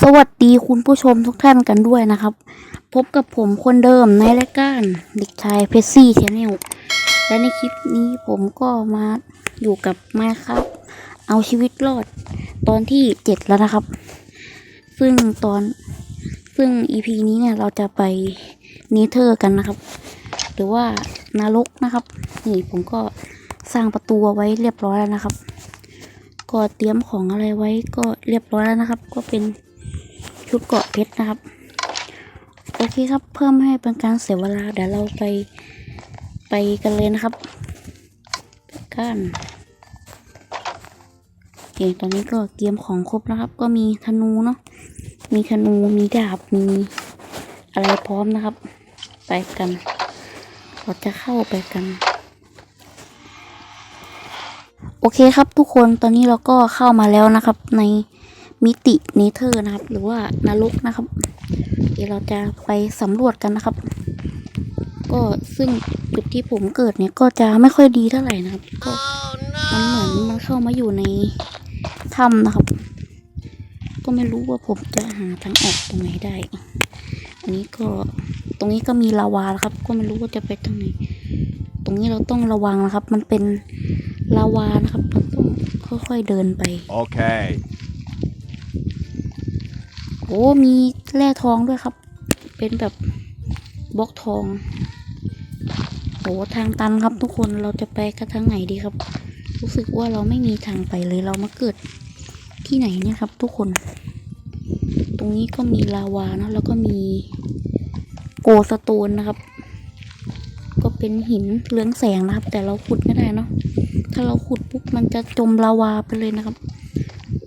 สวัสดีคุณผู้ชมทุกท่านกันด้วยนะครับ พบกับผมคนเดิมในรายการเด็กชายเพชซี่ชาแนลและในคลิปนี้ผมก็มาอยู่กับมาครับ เอาชีวิตรอด ตอนที่เจ็ดแล้วนะครับ ซึ่งตอนซึ่ง EP นี้เนี่ยเราจะไปเนเธอร์กันนะครับ หรือว่านรกนะครับ นี่ผมก็สร้างประตูไว้เรียบร้อยแล้วนะครับ ก็เตรียมของอะไรไว้ก็เรียบร้อยแล้วนะครับ ก็เป็น ชุดเกาะเพชรนะครับ โอเคครับเพิ่มให้เป็นการเสียเวลาเดี๋ยวเราไปไปกันเลยนะครับกันโอเคตอนนี้ก็เตรียมของครบนะครับ ก็มีธนูเนาะมีธนูมีดาบมีอะไรพร้อมนะครับ ไปกันเราจะเข้าไปกันโอเคครับทุกคนตอนนี้เราก็เข้ามาแล้วนะครับใน มิติเนเธอร์นะครับ หรือว่านรกนะครับ เดี๋ยวเราจะไปสำรวจกันนะครับ ก็ซึ่งจุดที่ผมเกิดเนี่ยก็จะไม่ค่อยดีเท่าไหร่นะครับ ก็มันเหมือนมันเข้ามาอยู่ในถ้ำนะครับ ก็ไม่รู้ว่าผมจะหาทางออกตรงไหนได้ อันนี้ก็ตรงนี้ก็มีลาวาครับ ก็ไม่รู้ว่าจะไปทางไหน ตรงนี้เราต้องระวังนะครับ มันเป็นลาวานะครับเราต้องค่อยๆเดินไป โอ้ อ้มีแร่ทองด้วยครับ เป็นแบบบล็อกทองโอ้ทางตันครับทุกคนเราจะไปกันทางไหนดีครับ รู้สึกว่าเราไม่มีทางไปเลยเรามาเกิดที่ไหนเนี่ยครับ ทุกคน ตรงนี้ก็มีลาวานะแล้วก็มีโกสโตนนะครับ ก็เป็นหินเรืองแสงนะครับ แต่เราขุดไม่ได้เนาะถ้าเราขุดปุ๊บมันจะจมลาวาไปเลยนะครับ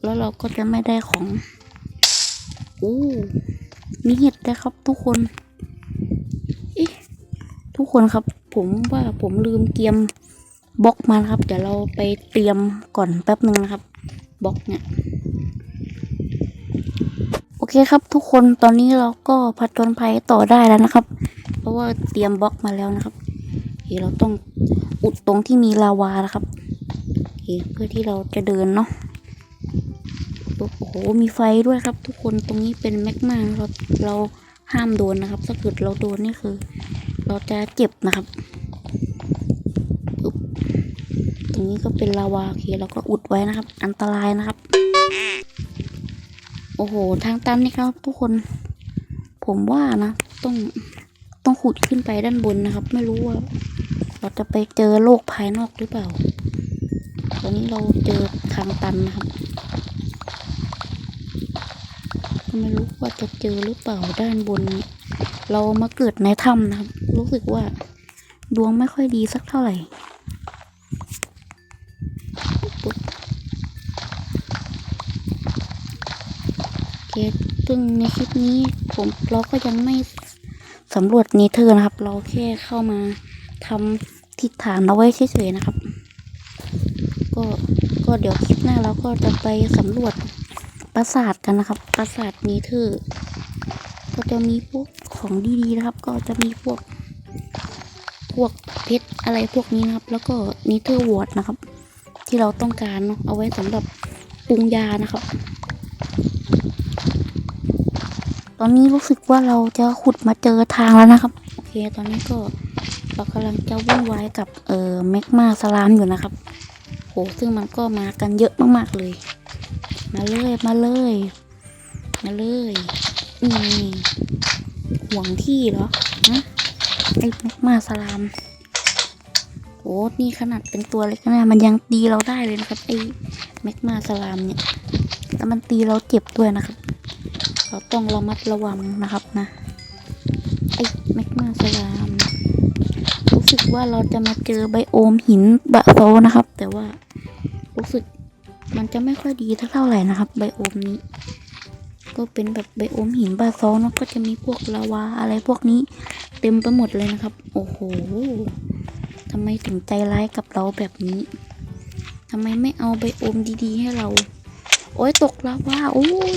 แล้วเราก็จะไม่ได้ของ โอ้มีเห็ดด้วยครับทุกคนเอ๊ะทุกคนครับ ผมว่าผมลืมเตรียมบล็อกมาครับ เดี๋ยวเราไปเตรียมก่อนแป๊บหนึ่งนะครับบล็อกเนี่ยโอเคครับ ทุกคนตอนนี้เราก็ผัดจนภัยต่อได้แล้วนะครับ เพราะว่าเตรียมบล็อกมาแล้วนะครับโอเคเราต้องอุดตรงที่มีลาวานะครับโอเคเพื่อที่เราจะเดินเนาะ โอ้โหมีไฟด้วยครับ ทุกคนตรงนี้เป็นแมกมาเราเราห้ามโดนนะครับ ถ้าเกิดเราโดนนี่คือ เราจะเจ็บนะครับปึ๊บตรงนี้ก็เป็นลาวาโอเคเราก็อุดไว้นะครับ อันตรายนะครับ โอ้โหทางตันนี่ครับ ทุกคน ผมว่านะ ต้องต้องขุดขึ้นไปด้านบนนะครับ ไม่รู้ว่า เราจะไปเจอโลกภายนอกหรือเปล่าตอนนี้เราเจอทางตันนะครับ ก็ ไม่รู้ว่าจะเจอหรือเปล่าด้านบนนี้เรามาเกิดในถ้ำนะครับ รู้สึกว่า ดวงไม่ค่อยดีสักเท่าไหร่โอเคซึ่งในคลิปนี้ผมเราก็ยังไม่สำรวจเนเธอร์นะครับ เราแค่เข้ามาทำทิศฐานเอาไว้เฉยๆนะครับ ก็ก็เดี๋ยวคลิปหน้าเราก็จะไปสำรวจ ปราสาทกันนะครับ ปราสาทเนเธอก็จะมีพวกของดีๆนะครับ ก็จะมีพวก พวกเพชรอะไรพวกนี้นะครับ แล้วก็เนเธอร์วอร์ดนะครับ ที่เราต้องการเนาะเอาไว้สำหรับปรุงยานะครับ ตอนนี้รู้สึกว่าเราจะขุดมาเจอทางแล้วนะครับ โอเค ตอนนี้ก็เรากำลังจะวุ่นวายกับเอ่อแมกมาสลามอยู่นะครับโหซึ่งมันก็มากันเยอะมากๆเลย มาเลยมาเลย มาเลยนี่ห่วงที่เหรอฮะไอ้แมกมาสลามโอ้นี่ขนาดเป็นตัวเล็กนะมันยังตีเราได้เลยนะครับไอ้แมกมาสลามเนี่ยแล้วมันตีเราเจ็บด้วยนะครับ เราต้องระมัดระวังนะครับนะไอ้แมกมาสลามรู้สึกว่าเราจะมาเจอไบโอมหินบะโซนะครับ แต่ว่ารู้สึก มันจะไม่ค่อยดีเท่าไหร่นะครับ ไบโอมนี้ ก็เป็นแบบไบโอมหินบาซอลนะก็จะมีพวกลาวาอะไรพวกนี้ เต็มไปหมดเลยนะครับ โอ้โหทำไมถึงใจร้ายกับเราแบบนี้ทำไมไม่เอาไบโอมดีๆ ให้เรา โอ้ยตกลาวาโอ้ย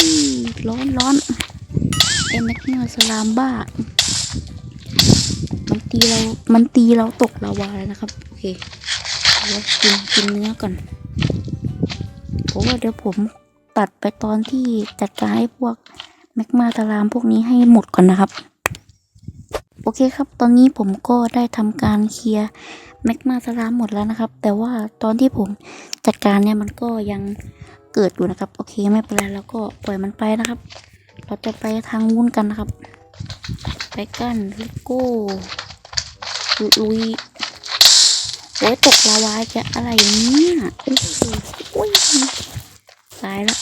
ร้อนร้อนไอ้แมกเนอร์สลามบ้า มันตีเรา มันตีเราตกลาวาเลยนะครับ โอเคเดี๋ยวกินกินเนื้อก่อน เพราะว่าเดี๋ยวผมตัดไปตอนที่จัดการให้พวกแมกมาตารามพวกนี้ให้หมดก่อนนะครับ โอเคครับ ตอนนี้ผมก็ได้ทำการเคลียร์แมกมาสลามหมดแล้วนะครับ แต่ว่าตอนที่ผมจัดการเนี่ยมันก็ยังเกิดอยู่นะครับ โอเคไม่เป็นไรแล้วก็ปล่อยมันไปนะครับ เราจะไปทางวุ้นกันนะครับ ไปกันเลโก้ลุย โอ้ยตกลาวาจะอะไรเนี่ยโอ้โหโอ้ยตายล้ว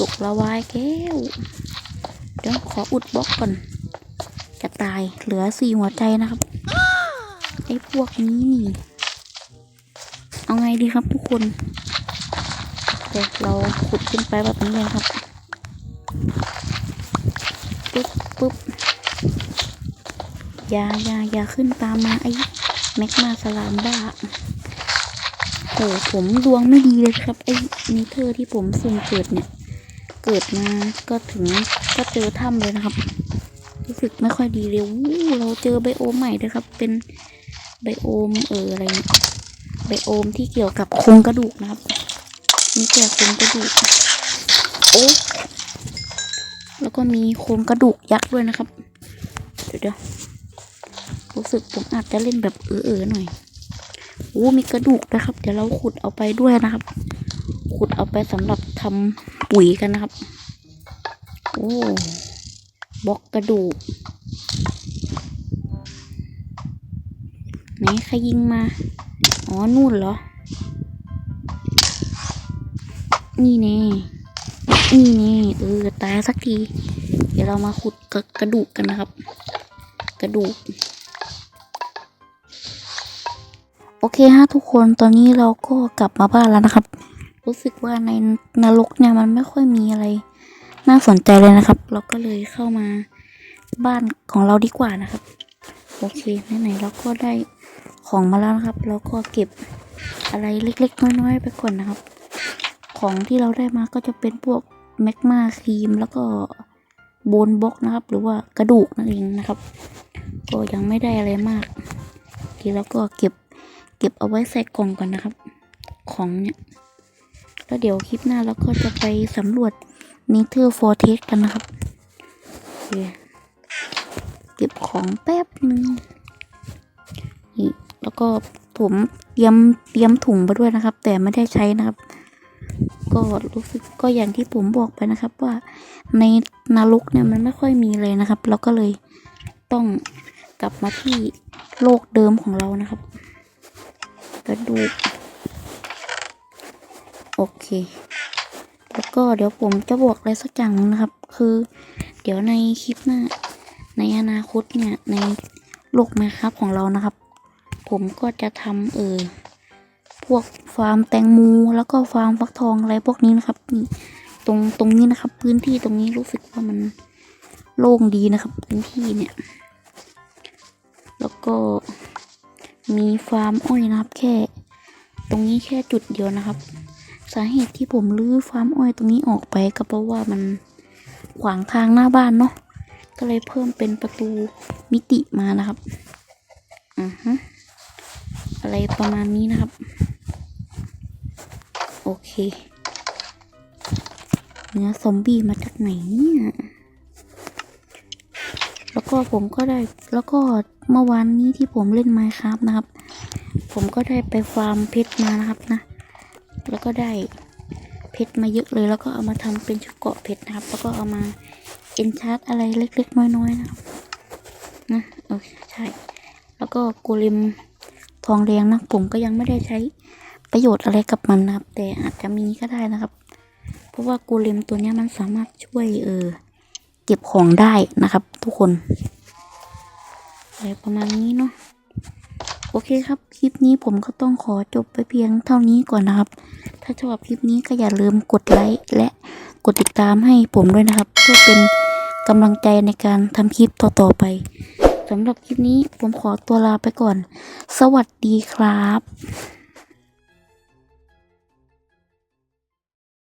ตกลาวาแก้วเดี๋ยวขออุดบล็อกก่อน จะตายเหลือสี่หัวใจนะครับไอ้พวกนี้นี่เอาไงดีครับทุกคนเดี๋ยวเราขุดขึ้นไปแบบนี้เลยครับปุ๊บปุ๊บ อย่าอย่าอย่าขึ้นตามมาไอ้แม็กมาสลามบ้าโอ้ผมดวงไม่ดีเลยครับไอ้นิเทอร์ที่ผมสุ่มเกิดเนี่ย เกิดมาก็ถึงก็เจอถ้ำเลยนะครับ รู้สึกไม่ค่อยดีเลยวู้เราเจอไบโอมใหม่ด้วยครับ เป็นไบโอมเอออะไรไบโอมที่เกี่ยวกับโครงกระดูกนะครับมีแต่โครงกระดูกโอ้แล้วก็มีโครงกระดูกยักษ์ด้วยนะครับ เดี๋ยว รู้สึกผมอาจจะเล่นแบบเออๆหน่อยโอ้มีกระดูกนะครับ เดี๋ยวเราขุดเอาไปด้วยนะครับ ขุดเอาไปสำหรับทำปุ๋ยกันนะครับ โอ้บล็อกกระดูกไหนใครยิงมา อ๋อ นู่นเหรอ นี่แน่นี่แน่เออ ตายสักที เดี๋ยวเรามาขุดกระกระดูกกันนะครับ กระดูก โอเคฮะทุกคนตอนนี้เราก็กลับมาบ้านแล้วนะครับ รู้สึกว่าในนรกเนี่ยมันไม่ค่อยมีอะไร น่าสนใจเลยนะครับ เราก็เลยเข้ามาบ้านของเราดีกว่านะครับ โอเคไหนๆเราก็ได้ของมาแล้วนะครับ เราก็เก็บอะไรเล็ก ๆ น้อยๆไปก่อนนะครับ ของที่เราได้มาก็จะเป็นพวกแมกมาครีมแล้วก็โบนบล็อกนะครับ หรือว่ากระดูกนั่นเองนะครับ ก็ยังไม่ได้อะไรมากทีเราก็เก็บ เก็บเอาไว้ใส่กล่องก่อนนะครับ ของเนี่ย แล้วเดี๋ยวคลิปหน้าเราก็จะไปสำรวจนิเทอร์ฟอร์เทสกันนะครับเก็บของแป๊บนึงนี่แล้วก็ผมเตรียมเตรียมถุงไปด้วยนะครับ แต่ไม่ได้ใช้นะครับ ก็รู้สึกก็อย่างที่ผมบอกไปนะครับ ว่าในนรกเนี่ยมันไม่ค่อยมีเลยนะครับ เราก็เลยต้องกลับมาที่โลกเดิมของเรานะครับ ระดูก โอเค แล้วก็เดี๋ยวผมจะบอกอะไรสักอย่างหนึงนะครับ คือ เดี๋ยวในคลิปหน้า ในอนาคตเนี่ยในโลกไมครับของเรานะครับ ผมก็จะทำเออพวกฟาร์มแตงโมแล้วก็ฟาร์มฟักทองอะไรพวกนี้นะครับนี่ตรงตรงนี้นะครับ พื้นที่ตรงนี้รู้สึกว่ามันโล่งดีนะครับ พื้นที่เนี่ย แล้วก็ มีฟาร์มอ้อยนะครับ แค่ ตรงนี้แค่จุดเดียวนะครับ สาเหตุที่ผมรื้อฟาร์มอ้อยตรงนี้ออกไปก็เพราะว่ามันขวางทางหน้าบ้านเนาะก็เลยเพิ่มเป็นประตูมิติมานะครับอือฮะอะไรประมาณนี้นะครับ โอเค เนื้อซอมบี้มาจากไหนเนี่ย ก็ผมก็ได้แล้วก็เมื่อวานนี้ที่ผมเล่นไมค์ครับนะครับ ผมก็ได้ไปฟาร์มเพชรมานะครับนะ แล้วก็ได้เพชรมาเยอะเลยแล้วก็เอามาทำเป็นชุดเกาะเพชรนะครับ แล้วก็เอามาเอนชาร์ตอะไรเล็กๆ น้อยๆนะครับนะโอเคใช่ แล้วก็โกเลมทองแดงนะผมก็ยังไม่ได้ใช้ประโยชน์อะไรกับมันนะครับ แต่อาจจะมีก็ได้นะครับ เพราะว่าโกเลมตัวนี้มันสามารถช่วยเออ เก็บของได้นะครับ ทุกคนอะไรประมาณนี้เนาะโอเคครับ คลิปนี้ผมก็ต้องขอจบไปเพียงเท่านี้ก่อนนะครับ ถ้าชอบคลิปนี้ก็อย่าลืมกดไลค์และกดติดตามให้ผมด้วยนะครับ เพื่อเป็นกำลังใจในการทำคลิปต่อๆไปสำหรับคลิปนี้ผมขอตัวลาไปก่อน สวัสดีครับ